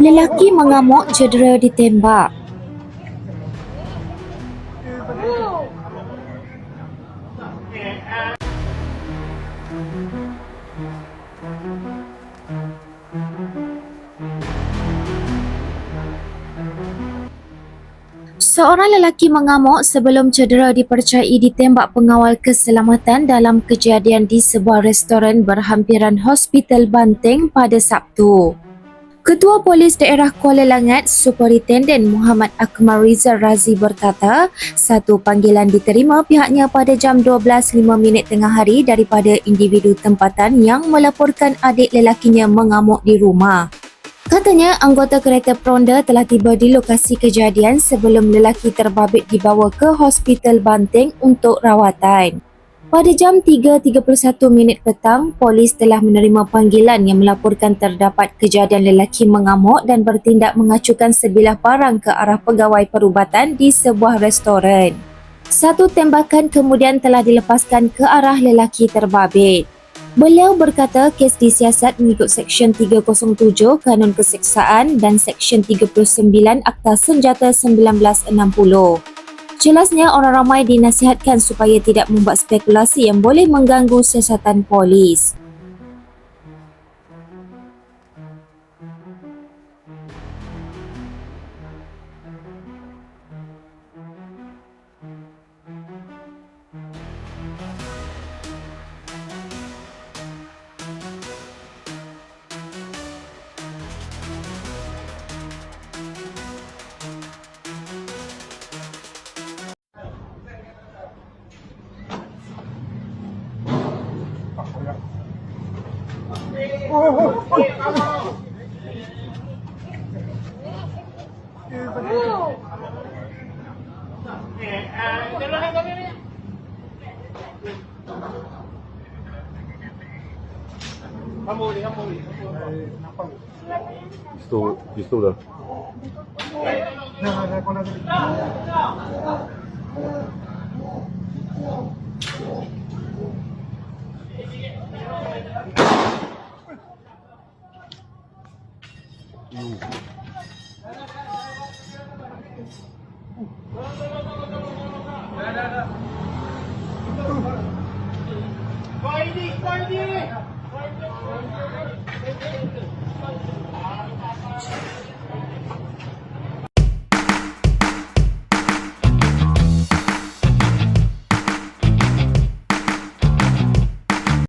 Lelaki mengamuk cedera ditembak. Seorang lelaki mengamuk sebelum cedera dipercayai ditembak pengawal keselamatan dalam kejadian di sebuah restoran berhampiran Hospital Banteng pada Sabtu. Ketua Polis Daerah Kuala Langat, Superintenden Muhammad Akmal Rizal Razi berkata, satu panggilan diterima pihaknya pada jam 12.05 minit tengah hari daripada individu tempatan yang melaporkan adik lelakinya mengamuk di rumah. Katanya anggota kereta peronda telah tiba di lokasi kejadian sebelum lelaki terbabit dibawa ke Hospital Banteng untuk rawatan. Pada jam 3.31 minit petang, polis telah menerima panggilan yang melaporkan terdapat kejadian lelaki mengamuk dan bertindak mengacukan sebilah parang ke arah pegawai perubatan di sebuah restoran. Satu tembakan kemudian telah dilepaskan ke arah lelaki terbabit. Beliau berkata kes disiasat mengikut Seksyen 307 Kanun Keseksaan dan Seksyen 39 Akta Senjata 1960. Jelasnya orang ramai dinasihatkan supaya tidak membuat spekulasi yang boleh mengganggu siasatan polis. Estou, estou dando. Não, não. Vai, vai, vai!